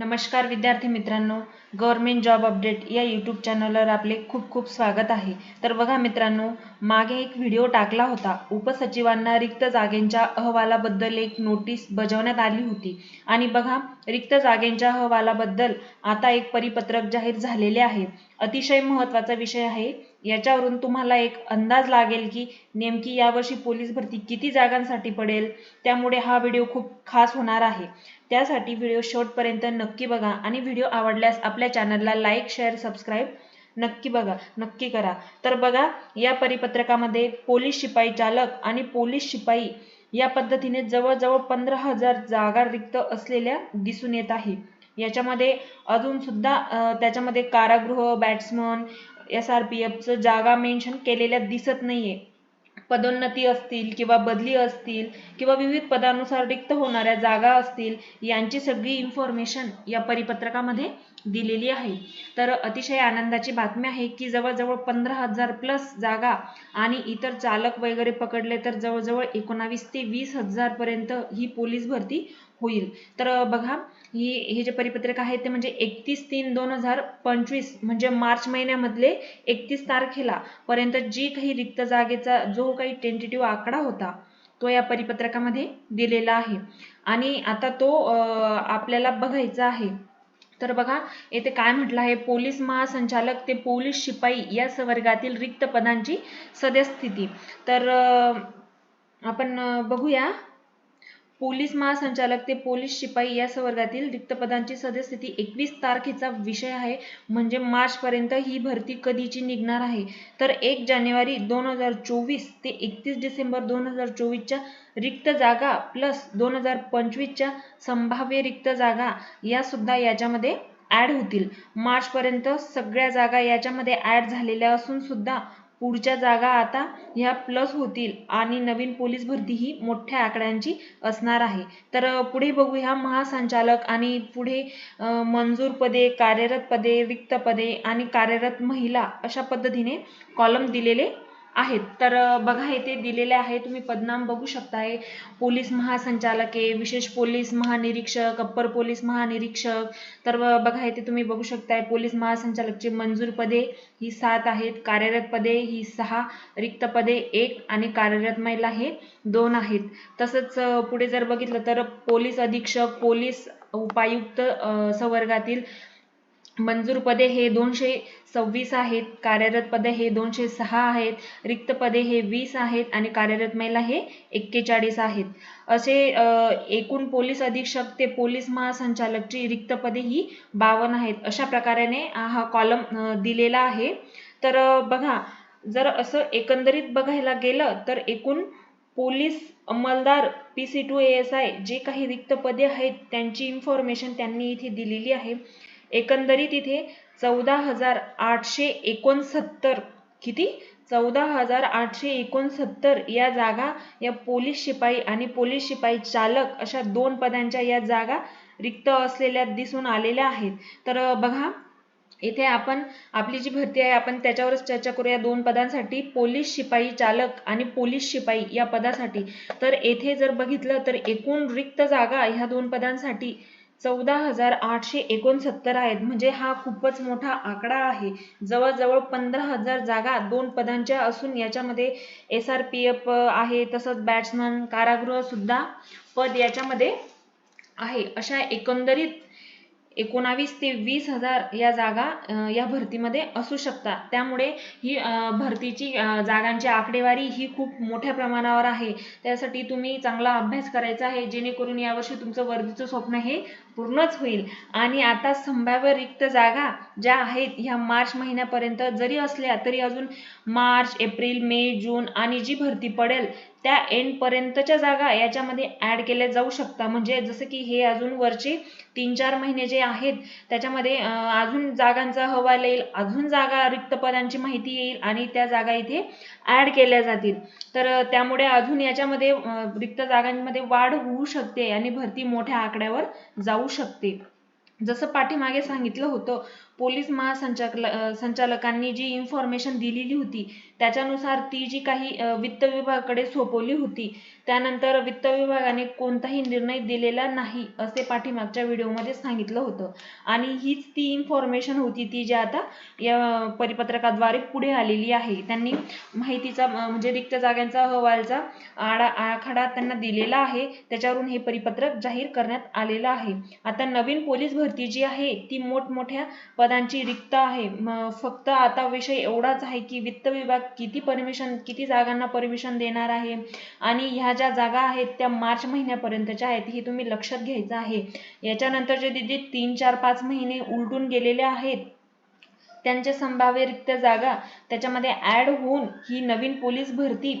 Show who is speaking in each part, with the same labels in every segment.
Speaker 1: नमस्कार विद्यार्थी मित्रांनो गव्हर्मेंट जॉब अपडेट या यूट्यूब चॅनलवर आपले खूप खूप स्वागत आहे. तर बघा मित्रांनो मागे एक व्हिडिओ टाकला होता. उपसचिवांना रिक्त जागेंच्या अहवालाबद्दल एक नोटीस बजावण्यात आली होती. आणि बघा रिक्त जागेंच्या अहवालाबद्दल आता एक परिपत्रक जाहीर झालेले आहे. अतिशय महत्त्वाचा विषय आहे याच्यावरून तुम्हाला एक अंदाज लागेल की नेमकी यावर्षी पोलीस भरती किती जागांसाठी पडेल? त्यामुळे हा व्हिडिओ खूप खास होणार आहे. त्यासाठी व्हिडिओ शेवटपर्यंत नक्की बघा आणि व्हिडिओ आवडल्यास आपल्या चॅनलला लाईक शेअर सबस्क्राईब नक्की बघा नक्की करा. तर बघा या परिपत्रकामध्ये पोलीस शिपाई चालक आणि पोलीस शिपाई या पद्धतीने जवळजवळ पंधरा हजार जागा रिक्त असलेल्या दिसून येत आहे. याच्यामध्ये अजून सुद्धा त्याच्यामध्ये कारागृह बॅट्समन एस आर पी एफचं जागा मेन्शन केलेल्या दिसत नाहीये. पदोन्नती असतील किंवा बदली असतील किंवा विविध पदानुसार रिक्त होणाऱ्या जागा असतील यांची सगळी इन्फॉर्मेशन या परिपत्रकामध्ये दिलेली आहे. तर अतिशय आनंदाची बातमी आहे की जवळजवळ पंधरा हजार प्लस जागा आणि इतर चालक वगैरे पकडले तर जवळजवळ एकोणावीस ते वीस हजार पर्यंत ही पोलीस भरती होईल. तर बघा ही हे जे परिपत्रक आहे ते म्हणजे एकतीस तीन दोन हजार पंचवीस म्हणजे मार्च महिन्यामधले एकतीस तारखेला पर्यंत जी काही रिक्त जागेचा जो काही टेंटेटिव्ह आकडा होता तो या परिपत्रकामध्ये दिलेला आहे. आणि आता तो आपल्याला बघायचा आहे. तर बघा येथे काय म्हटलं आहे? पोलीस महासंचालक ते पोलीस शिपाई या संवर्गातील रिक्त पदांची सद्यस्थिती. तर आपण बघूया. पोलीस महासंचालक ते पोलीस शिपाई या संवर्गातील रिक्त पदांची सद्यस्थिती एकवीस तारखेचा विषय आहे. म्हणजे मार्च पर्यंत ही भरती कधीची निघणार आहे? तर एक जानेवारी दोन हजार चोवीस ते एकतीस डिसेंबर दोन हजार चोवीसच्या रिक्त जागा प्लस दोन हजार पंचवीसच्या संभाव्य रिक्त जागा या सुद्धा याच्यामध्ये ॲड होतील. मार्च पर्यंत सगळ्या जागा याच्यामध्ये ऍड झालेल्या असून सुद्धा पुढच्या जागा आता ह्या प्लस होतील आणि नवीन पोलीस भरती ही मोठ्या आकड्यांची असणार आहे. तर पुढे बघूया महासंचालक आणि पुढे मंजूर पदे कार्यरत पदे रिक्त पदे आणि कार्यरत महिला अशा पद्धतीने कॉलम दिलेले आहेत. तर बघा येथे दिलेले आहे. तुम्ही पदनाम बघू शकताय. पोलीस महासंचालके विशेष पोलीस महानिरीक्षक अप्पर पोलीस महानिरीक्षक. तर बघा येथे तुम्ही बघू शकताय पोलीस महासंचालकची मंजूर पदे ही सात आहेत. कार्यरत पदे ही सहा रिक्त पदे एक आणि कार्यरत महिला हे दोन आहेत. तसंच पुढे जर बघितलं तर पोलीस अधीक्षक पोलीस उपायुक्त संवर्गातील मंजूर पदे हे दोनशे सव्वीस आहेत कार्यरत पदे हे दोनशे सहा आहेत रिक्त पदे हे वीस आहेत आणि कार्यरत महिला हे एक्केचाळीस आहेत. असे एकूण पोलीस अधीक्षक ते पोलीस महासंचालकची रिक्त पदे ही बावन्न आहेत. अशा प्रकाराने हा कॉलम दिलेला आहे. तर बघा जर असं एकंदरीत बघायला गेलं तर एकूण police अंमलदार P C to S I जे काही रिक्त पदे आहेत त्यांची इन्फॉर्मेशन त्यांनी इथे दिलेली आहे. एकंदरीत इथे चौदा हजार आठशे एकोणसत्तर किती? चौदा हजार आठशे एकोणसत्तर या जागा या पोलीस शिपाई आणि पोलीस शिपाई चालक अशा दोन पदांच्या या जागा रिक्त असलेल्या दिसून आलेल्या आहेत. तर बघा इथे आपण आपली जी भरती आहे आपण त्याच्यावरच चर्चा करूया दोन पदांसाठी पोलीस शिपाई चालक आणि पोलीस शिपाई या पदासाठी. तर येथे जर बघितलं तर एकूण रिक्त जागा ह्या दोन पदांसाठी चौदा हजार आठशे एकोणसत्तर आहेत. म्हणजे हा खूपच मोठा आकडा आहे. जवळजवळ पंधरा हजार जागा दोन पदांच्या असून याच्यामध्ये एस आर पी एफ आहे तसंच बॅट्समन कारागृह सुद्धा पद याच्यामध्ये आहे. अशा एकंदरीत एकोणावीस ते वीस हजार या जागा या भरतीमध्ये असू शकतात. त्यामुळे ही भरतीची जागांची आकडेवारी ही खूप मोठ्या प्रमाणावर आहे. त्यासाठी तुम्ही चांगला अभ्यास करायचा आहे जेणेकरून यावर्षी तुमचं वर्धीचं स्वप्न हे पूर्णच होईल. आणि आता संभाव्य रिक्त जागा ज्या आहेत ह्या मार्च महिन्यापर्यंत जरी असल्या तरी अजून मार्च एप्रिल मे जून आणि जी भरती पडेल त्या एंड पर्यंतच्या जागा याच्यामध्ये ऍड केल्या जाऊ शकतात म्हणजे जसं की हे अजून वरचे तीन चार महिने जे आहेत त्याच्यामध्ये अजून जागांचा अहवाल येईल अजून जागा रिक्त पदांची माहिती येईल आणि त्या जागा इथे ऍड केल्या जातील. तर त्यामुळे अजून याच्यामध्ये रिक्त जागांमध्ये वाढ होऊ शकते आणि भरती मोठ्या आकड्यावर जाऊ शकते. जसं पाठीमागे सांगितलं होतं पोलीस महासंचालक संचालकांनी जी इन्फॉर्मेशन दिलेली होती त्याच्यानुसार ती जी काही वित्त विभागाकडे सोपवली होती त्यानंतर वित्त विभागाने कोणताही निर्णय दिलेला नाही असे पाठीमागच्या व्हिडिओमध्ये सांगितलं होतं. आणि हीच ती इन्फॉर्मेशन होती ती जी आता या परिपत्रकाद्वारे पुढे आलेली आहे. त्यांनी माहितीचा म्हणजे रिक्त जागांचा अहवालचा आडा आखाडा त्यांना दिलेला आहे. त्याच्यावरून हे परिपत्रक जाहीर करण्यात आलेलं आहे. आता नवीन पोलीस भरती जी आहे ती मोठमोठ्या पदांची रिक्त आहे. फक्त आता विषय एवढाच आहे की वित्त विभाग किती परमिशन किती जागांना परमिशन देणार आहे? आणि ह्या ज्या जागा आहेत त्या मार्च महिन्यापर्यंतच्या आहेत हे तुम्ही लक्षात घ्यायचं आहे. याच्यानंतर जे तीन चार पाच महिने उलटून गेलेले आहेत. त्यांच्या संभाव्य रिक्त जागा त्याच्यामध्ये ऍड होऊन ही नवीन पोलीस भरती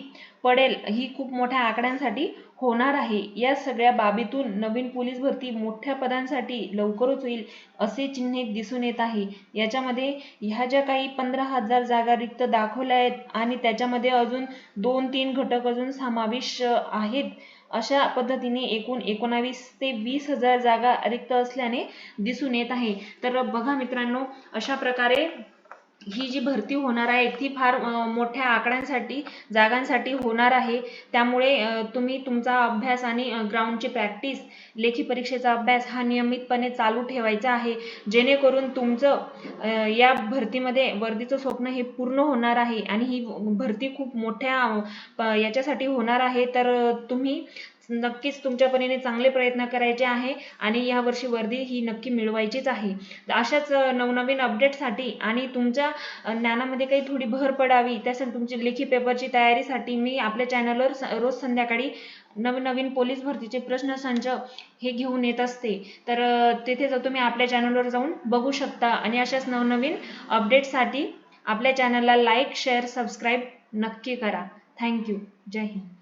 Speaker 1: पडेल ही खूप मोठ्या आकड्यांसाठी होणार आहे. या सगळ्या बाबीतून नवीन पोलीस भरती मोठ्या पदांसाठी लवकरच होईल असे चिन्हे दिसून येत आहे. याच्यामध्ये ह्या ज्या काही पंधरा हजार जागा रिक्त दाखवल्या आहेत आणि त्याच्यामध्ये अजून दोन तीन घटक अजून समाविष्ट आहेत अशा पद्धतीने एकूण एकोणावीस ते वीस हजार जागा रिक्त असल्याने दिसून येत आहे. तर बघा मित्रांनो अशा प्रकारे ही जी भरती होणार आहे ती फार मोठ्या आकड्यांसाठी जागांसाठी होणार आहे. त्यामुळे तुम्ही तुमचा अभ्यास आणि ग्राउंडची प्रॅक्टिस लेखी परीक्षेचा अभ्यास हा नियमितपणे चालू ठेवायचा आहे. जेणेकरून तुमचं या भरतीमध्ये वर्दीचं स्वप्न हे पूर्ण होणार आहे आणि ही भरती खूप मोठ्या याच्यासाठी होणार आहे. तर तुम्ही नक्कीच तुमच्या परीने चांगले प्रयत्न करायचे आहे आणि या वर्षी वर्दी ही नक्की मिळवायचीच आहे. अशाच नवनवीन अपडेटसाठी आणि तुमच्या ज्ञानामध्ये काही थोडी भर पडावी त्यासाठी तुमची लेखी पेपरची तयारीसाठी मी आपल्या चॅनलवर रोज संध्याकाळी नवीन नवीन पोलीस भरतीचे प्रश्न संच हे घेऊन येत असते. तर तेथे तिथे जर तुम्ही आपल्या चॅनलवर जाऊन बघू शकता आणि अशाच नवनवीन अपडेटसाठी आपल्या चॅनलला लाईक शेअर सबस्क्राईब नक्की करा. Thank you. जय हिंद.